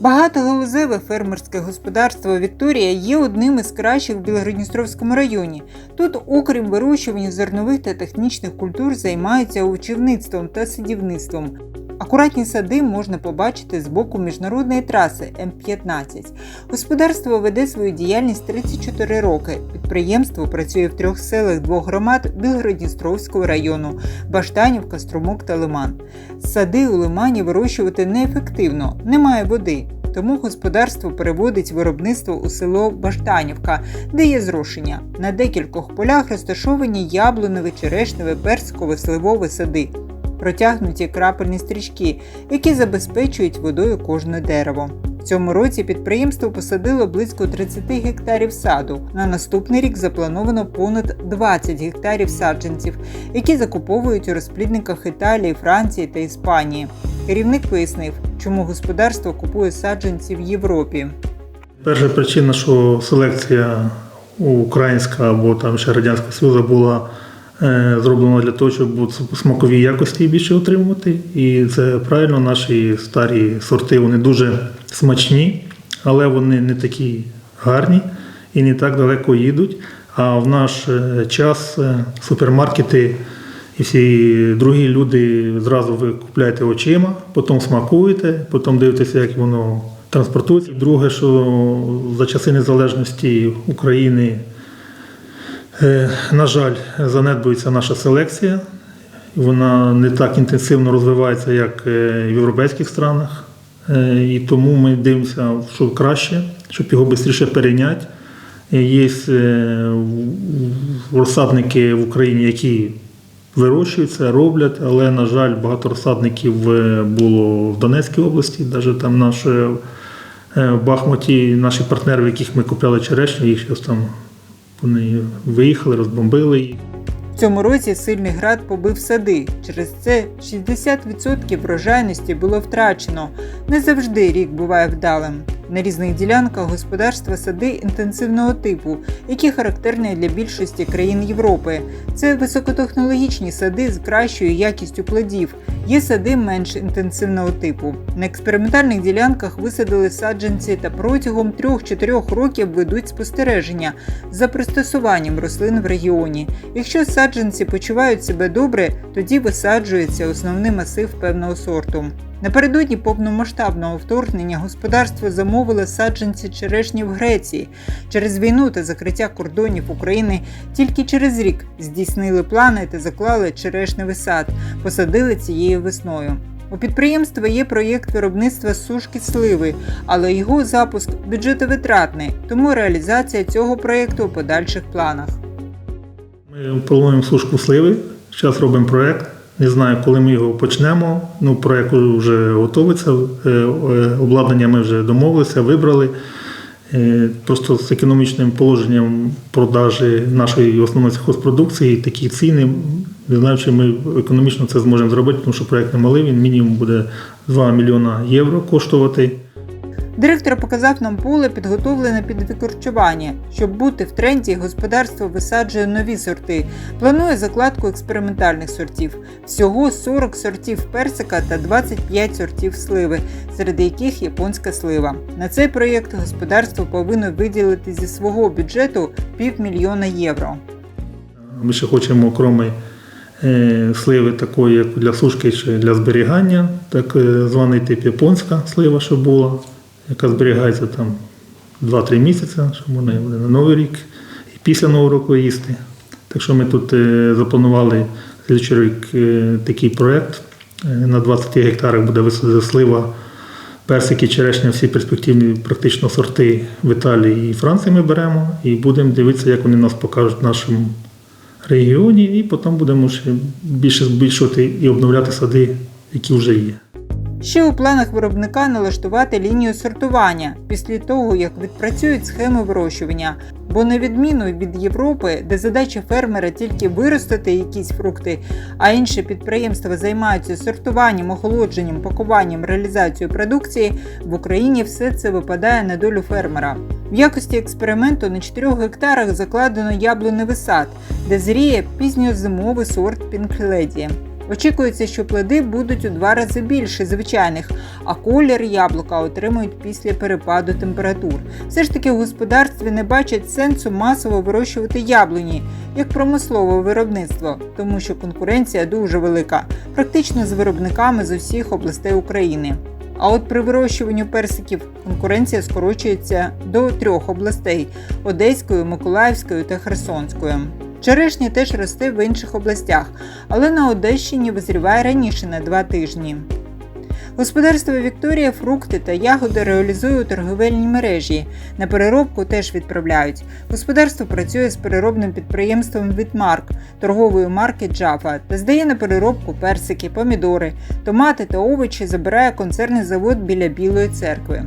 Багатогалузеве фермерське господарство Вікторія є одним із кращих в Білгородністровському районі. Тут, окрім вирощування зернових та технічних культур, займаються овочівництвом та садівництвом. Акуратні сади можна побачити з боку міжнародної траси М15. Господарство веде свою діяльність 34 роки. Підприємство працює в трьох селах двох громад Білгородністровського району Баштанівка, Струмок та Лиман. Сади у лимані вирощувати неефективно, немає води. Тому господарство переводить виробництво у село Баштанівка, де є зрошення. На декількох полях розташовані яблуневі, черешневі, персикові, сливові сади, протягнуті крапельні стрічки, які забезпечують водою кожне дерево. В цьому році підприємство посадило близько 30 гектарів саду. На наступний рік заплановано понад 20 гектарів саджанців, які закуповують у розплідниках Італії, Франції та Іспанії. Керівник пояснив, чому господарство купує саджанці в Європі. Перша причина, що селекція українська або там ще Радянського Союзу була е, зроблена для того, щоб смакові якості більше отримувати. І це правильно, наші старі сорти вони дуже смачні, але вони не такі гарні і не так далеко їдуть. А в наш е, час е, супермаркети і всі другі люди зразу ви купляєте очима, потім смакуєте, потім дивитеся, як воно транспортується. Друге, що за часи незалежності України, на жаль, занедбується наша селекція. Вона не так інтенсивно розвивається, як е, в європейських странах. Е, І тому ми дивимося, що краще, щоб його швидше перейняти. Є е, розсадники в Україні, які вирощуються, роблять, але, на жаль, багато розсадників е, було в Донецькій області, навіть там наш, е, в Бахмуті, наші партнери, в яких ми купляли черешню, їх зараз там вони виїхали, розбомбили їх. В цьому році сильний град побив сади. Через це 60% врожайності було втрачено. Не завжди рік буває вдалим. На різних ділянках господарства сади інтенсивного типу, які характерні для більшості країн Європи. Це високотехнологічні сади з кращою якістю плодів. Є сади менш інтенсивного типу. На експериментальних ділянках висадили саджанці та протягом 3-4 років ведуть спостереження за пристосуванням рослин в регіоні. Якщо саджанці почувають себе добре, тоді висаджується основний масив певного сорту. Напередодні повномасштабного вторгнення господарство замовило саджанці черешні в Греції. Через війну та закриття кордонів України тільки через рік здійснили плани та заклали черешневий сад, посадили цією весною. У підприємства є проєкт виробництва сушки сливи, але його запуск бюджетовитратний, тому реалізація цього проєкту у подальших планах. Ми плануємо сушку сливи. Зараз робимо проєкт. Не знаю, коли ми його почнемо. Ну, проєкт вже готовиться. Е, е, Обладнання ми вже домовилися, вибрали. Е, Просто з економічним положенням продажі нашої основної сільхозпродукції такі ціни. Не знаю, чи ми економічно це зможемо зробити, тому що проект не малий, він мінімум буде 2 мільйона євро коштувати. Директор показав нам поле, підготовлене під викорчування. Щоб бути в тренді, господарство висаджує нові сорти. Планує закладку експериментальних сортів. Всього 40 сортів персика та 25 сортів сливи, серед яких японська слива. На цей проєкт господарство повинно виділити зі свого бюджету півмільйона євро. Ми ще хочемо окремий е, сливи такої, як для сушки чи для зберігання, так е, званий тип японська слива, що була, яка зберігається там 2-3 місяці, щоб вона буде на Новий рік і після Нового року їсти. Так що ми тут е, запланували рік е, такий проєкт. Е, На 20 гектарах буде висадити слива, персики, черешня, всі перспективні практично сорти в Італії і Франції ми беремо і будемо дивитися, як вони нас покажуть в нашому регіоні, і потім будемо ще більше збільшувати і обновляти сади, які вже є. Ще у планах виробника налаштувати лінію сортування після того, як відпрацюють схеми вирощування. Бо на відміну від Європи, де задача фермера тільки виростити якісь фрукти, а інші підприємства займаються сортуванням, охолодженням, пакуванням, реалізацією продукції, в Україні все це випадає на долю фермера. В якості експерименту на 4 гектарах закладено яблуневий сад, де зріє пізньозимовий сорт Lady. Очікується, що плоди будуть у два рази більше звичайних, а колір яблука отримують після перепаду температур. Все ж таки в господарстві не бачать сенсу масово вирощувати яблуні як промислове виробництво, тому що конкуренція дуже велика, практично з виробниками з усіх областей України. А от при вирощуванні персиків конкуренція скорочується до трьох областей Одеської, Миколаївської та Херсонської. Черешня теж росте в інших областях, але на Одещині визріває раніше на два тижні. Господарство Вікторія фрукти та ягоди реалізує у торговельній мережі. На переробку теж відправляють. Господарство працює з переробним підприємством Вітмарк, торгової марки Джафа та здає на переробку персики, помідори, томати та овочі забирає концерний завод біля Білої церкви.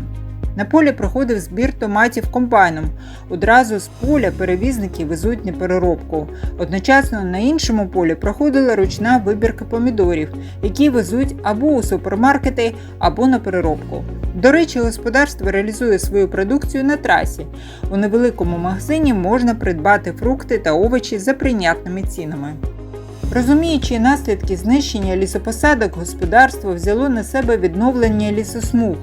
На полі проходив збір томатів комбайном. Одразу з поля перевізники везуть на переробку. Одночасно на іншому полі проходила ручна вибірка помідорів, які везуть або у супермаркети, або на переробку. До речі, господарство реалізує свою продукцію на трасі. У невеликому магазині можна придбати фрукти та овочі за прийнятними цінами. Розуміючи наслідки знищення лісопосадок, господарство взяло на себе відновлення лісосмуг.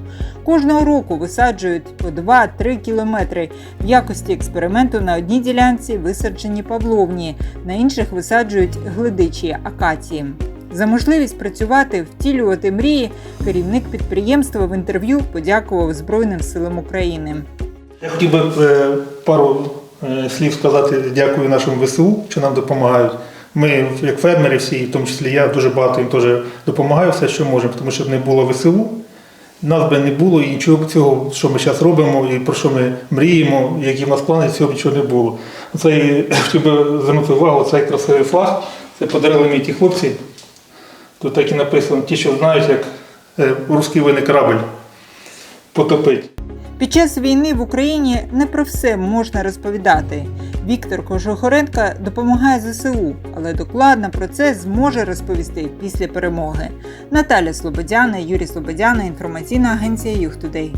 Кожного року висаджують по 2-3 кілометри. В якості експерименту на одній ділянці висаджені павловні, на інших висаджують глидичі акації. За можливість працювати, втілювати мрії, керівник підприємства в інтерв'ю подякував Збройним силам України. Я хотів би е, пару е, слів сказати дякую нашим ВСУ, що нам допомагають. Ми, як фермери, всі, в тому числі я, дуже багато їм теж допомагаю все, що можемо, тому що б не було ВСУ. Нас би не було і нічого цього, що ми зараз робимо, і про що ми мріємо, які в нас плани, цього б нічого не було. Хотів би звернути увагу, цей красивий флаг. Це подарили мені ті хлопці. Тут так і написано, ті, що знають, як е, русський винний корабль потопить. Під час війни в Україні не про все можна розповідати. Віктор Кожухоренко допомагає ЗСУ, але докладно про це зможе розповісти після перемоги. Наталя Слободяна, Юрій Слободяна, інформаційна агенція Юхтудей.